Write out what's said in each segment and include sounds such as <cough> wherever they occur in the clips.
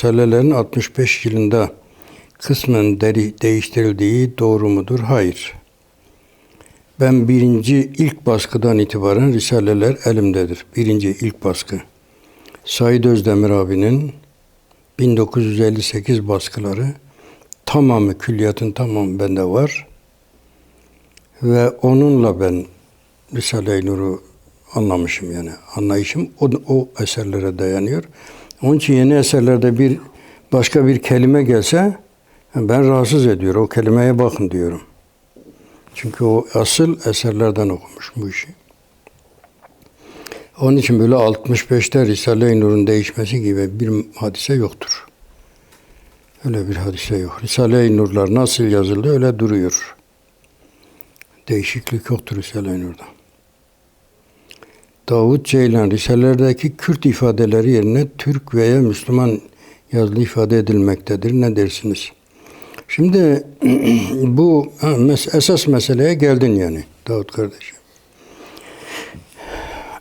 Risalelerin 65 yılında kısmen deri, değiştirildiği doğru mudur? Hayır. Ben birinci ilk baskıdan itibaren Risaleler elimdedir. Birinci ilk baskı. Said Özdemir abinin 1958 baskıları tamamı külliyatın tamamı bende var. Ve onunla ben Risale-i Nur'u anlamışım yani. Anlayışım o, o eserlere dayanıyor. Onun için yeni eserlerde bir başka bir kelime gelse ben rahatsız ediyor. O kelimeye bakın diyorum. Çünkü o asıl eserlerden okumuş bu işi. Onun için böyle 65'te Risale-i Nur'un değişmesi gibi bir hadise yoktur. Öyle bir hadise yok. Risale-i Nurlar nasıl yazıldı öyle duruyor. Değişiklik yoktur Risale-i Nur'da. Davut Ceylan Risalelerdeki Kürt ifadeleri yerine Türk veya Müslüman yazılı ifade edilmektedir. Ne dersiniz? Şimdi <clears throat> bu esas meseleye geldin yani Davut kardeşim.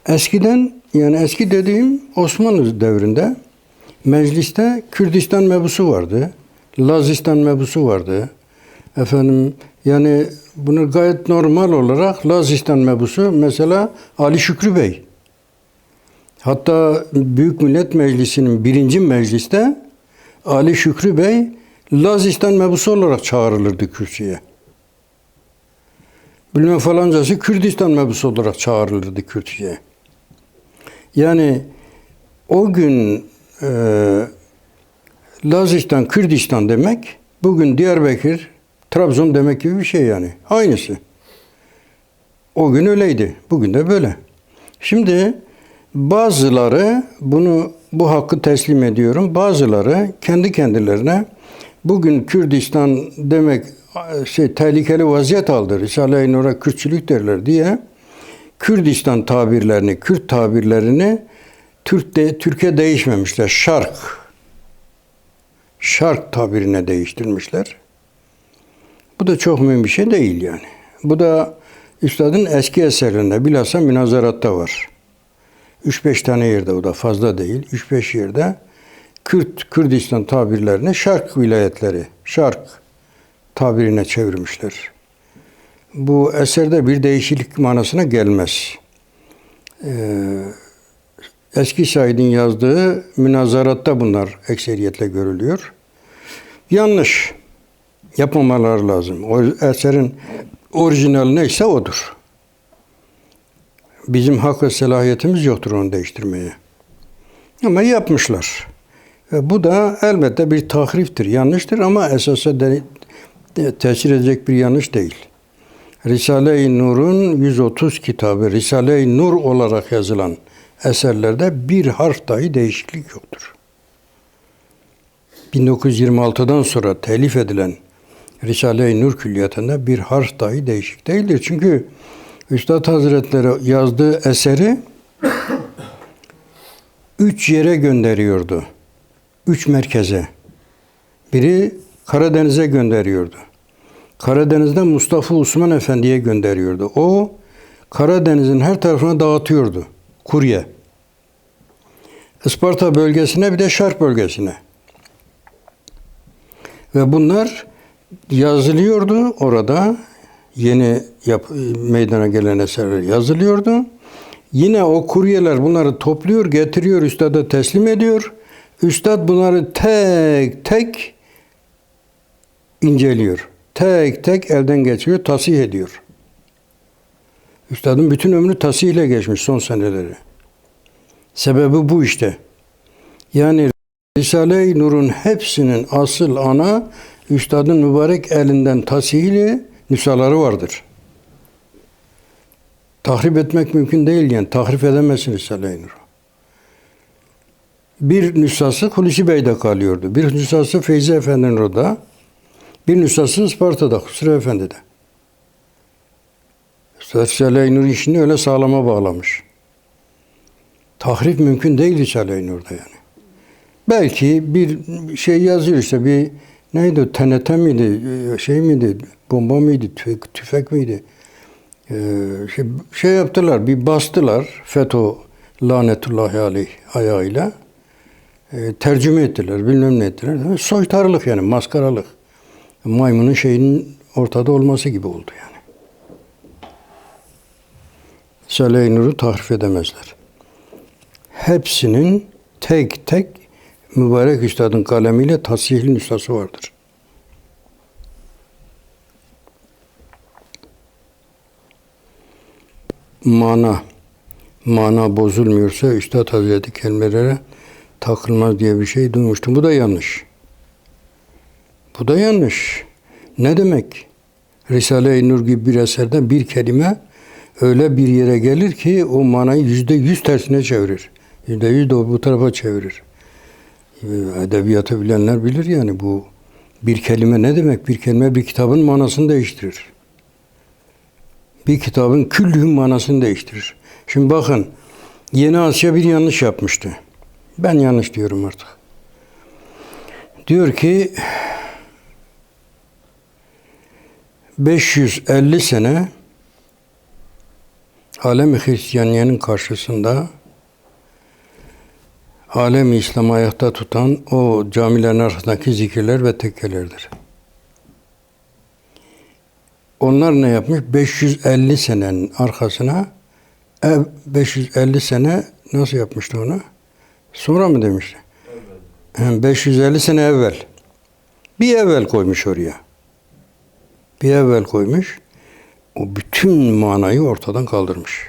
Eskiden yani eski dediğim Osmanlı devrinde mecliste Kürdistan mebusu vardı. Lazistan mebusu vardı. Efendim yani bunu gayet normal olarak Lazistan mebusu mesela Ali Şükrü Bey. Hatta Büyük Millet Meclisi'nin birinci mecliste Ali Şükrü Bey Lazistan mebusu olarak çağrılırdı kürsüye. Bilmem falancası Kürdistan mebusu olarak çağrılırdı kürsüye. Yani o gün e, Lazistan, Kürdistan demek bugün Diyarbakır, Trabzon demek gibi bir şey yani. Aynısı. O gün öyleydi. Bugün de böyle. Şimdi bazıları bunu bu hakkı teslim ediyorum. Bazıları kendi kendilerine bugün Kürdistan demek şey tehlikeli vaziyet aldı. Risale-i Nur'a Kürtçülük derler diye Kürdistan tabirlerini, Kürt tabirlerini Türk'te Türkiye değişmemişler. Şark. Şark tabirine değiştirmişler. Bu da çok mühim bir şey değil yani. Bu da Üstadın eski eserlerinde bilhassa münazaratta var. 3-5 tane yerde o da fazla değil. 3-5 yerde Kürt, Kürdistan tabirlerini Şark vilayetleri, Şark tabirine çevirmişler. Bu eserde bir değişiklik manasına gelmez. Ee, eski Said'in yazdığı münazaratta bunlar ekseriyetle görülüyor. Yanlış. Yapmamaları lazım. O eserin orijinali neyse odur. Bizim hak ve selahiyetimiz yoktur onu değiştirmeye. Ama yapmışlar. Ve bu da elbette bir tahriftir, yanlıştır ama esasa de, tesir edecek bir yanlış değil. Risale-i Nur'un 130 kitabı Risale-i Nur olarak yazılan eserlerde bir harf dahi değişiklik yoktur. 1926'dan sonra telif edilen Risale-i Nur külliyatında bir harf dahi değişik değildir. Çünkü Üstad Hazretleri yazdığı eseri üç yere gönderiyordu. Üç merkeze. Biri Karadeniz'e gönderiyordu. Karadeniz'de Mustafa Osman Efendi'ye gönderiyordu. O Karadeniz'in her tarafına dağıtıyordu. Kurye. Isparta bölgesine bir de Şark bölgesine. Ve bunlar yazılıyordu orada. Yeni yap, meydana gelen eserler yazılıyordu. Yine o kuryeler bunları topluyor, getiriyor, üstada teslim ediyor. Üstad bunları tek tek inceliyor. Tek tek elden geçiriyor, tasih ediyor. Üstadın bütün ömrü tasihle geçmiş son seneleri. Sebebi bu işte. Yani Risale-i Nur'un hepsinin asıl ana Üstadın mübarek elinden tasihli nüshaları vardır. Tahrip etmek mümkün değil yani. Tahrip edemezsin Risale-i. Bir nüshası Hulusi Bey'de kalıyordu. Bir nüshası Feyzi Efendi'nin orada. Bir nüshası Isparta'da, Husrev Efendi'de. Üstad Risale-i işini öyle sağlama bağlamış. Tahrip mümkün değil Risale-i yani. Belki bir şey yazıyor işte bir neydi TNT miydi şey miydi bomba mıydı tüfek, tüfek miydi ee, şey, şey yaptılar bir bastılar FETÖ lanetullahi aleyh ayağıyla e, tercüme ettiler, bilmem ne ettiler. Soytarılık yani, maskaralık. Maymunun şeyinin ortada olması gibi oldu yani. Risale-i Nur'u tahrif edemezler. Hepsinin tek tek mübarek üstadın kalemiyle tasihli nüshası vardır. Mana, mana bozulmuyorsa Üstad Hazreti kelimelere takılmaz diye bir şey duymuştum. Bu da yanlış. Bu da yanlış. Ne demek? Risale-i Nur gibi bir eserden bir kelime öyle bir yere gelir ki o manayı yüzde yüz tersine çevirir. Yüzde yüz de bu tarafa çevirir. Edebiyatı bilenler bilir yani bu bir kelime ne demek? Bir kelime bir kitabın manasını değiştirir. Bir kitabın küllüğün manasını değiştirir. Şimdi bakın Yeni Asya bir yanlış yapmıştı. Ben yanlış diyorum artık. Diyor ki 550 sene alem Hristiyaniyenin karşısında alem İslam'ı ayakta tutan o camilerin arkasındaki zikirler ve tekkelerdir. Onlar ne yapmış? 550 senenin arkasına ev 550 sene nasıl yapmıştı onu? Sonra mı demişti? Hem 550 sene evvel. Bir evvel koymuş oraya. Bir evvel koymuş. O bütün manayı ortadan kaldırmış.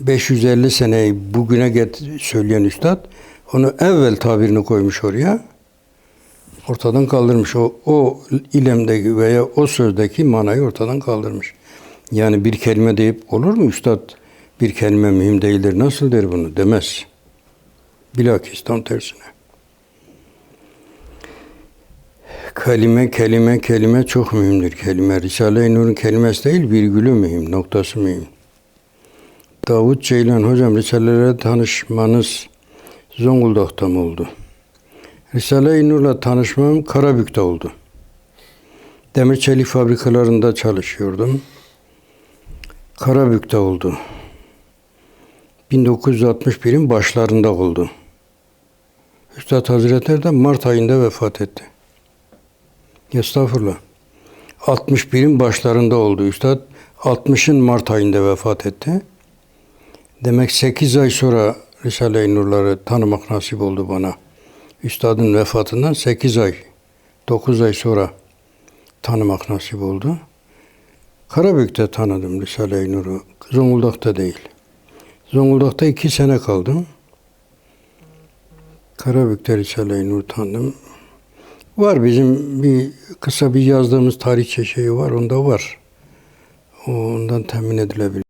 550 seneyi bugüne get söyleyen üstad onu evvel tabirini koymuş oraya. Ortadan kaldırmış. O, o ilemdeki veya o sözdeki manayı ortadan kaldırmış. Yani bir kelime deyip olur mu üstad bir kelime mühim değildir nasıl der bunu demez. Bilakis tam tersine. Kelime, kelime, kelime çok mühimdir kelime. Risale-i Nur'un kelimesi değil, virgülü mühim, noktası mühim. Davut Ceylan hocam Risale'lere tanışmanız Zonguldak'ta mı oldu? Risale-i Nur'la tanışmam Karabük'te oldu. Demir çelik fabrikalarında çalışıyordum. Karabük'te oldu. 1961'in başlarında oldu. Üstad Hazretleri de Mart ayında vefat etti. Estağfurullah. 61'in başlarında oldu. Üstad 60'ın Mart ayında vefat etti. Demek 8 ay sonra Risale-i Nurları tanımak nasip oldu bana. Üstadın vefatından 8 ay, 9 ay sonra tanımak nasip oldu. Karabük'te tanıdım Risale-i Nur'u. Zonguldak'ta değil. Zonguldak'ta iki sene kaldım. Karabük'te Risale-i Nur tanıdım. Var bizim bir kısa bir yazdığımız tarihçe şeyi var. Onda var. Ondan temin edilebilir.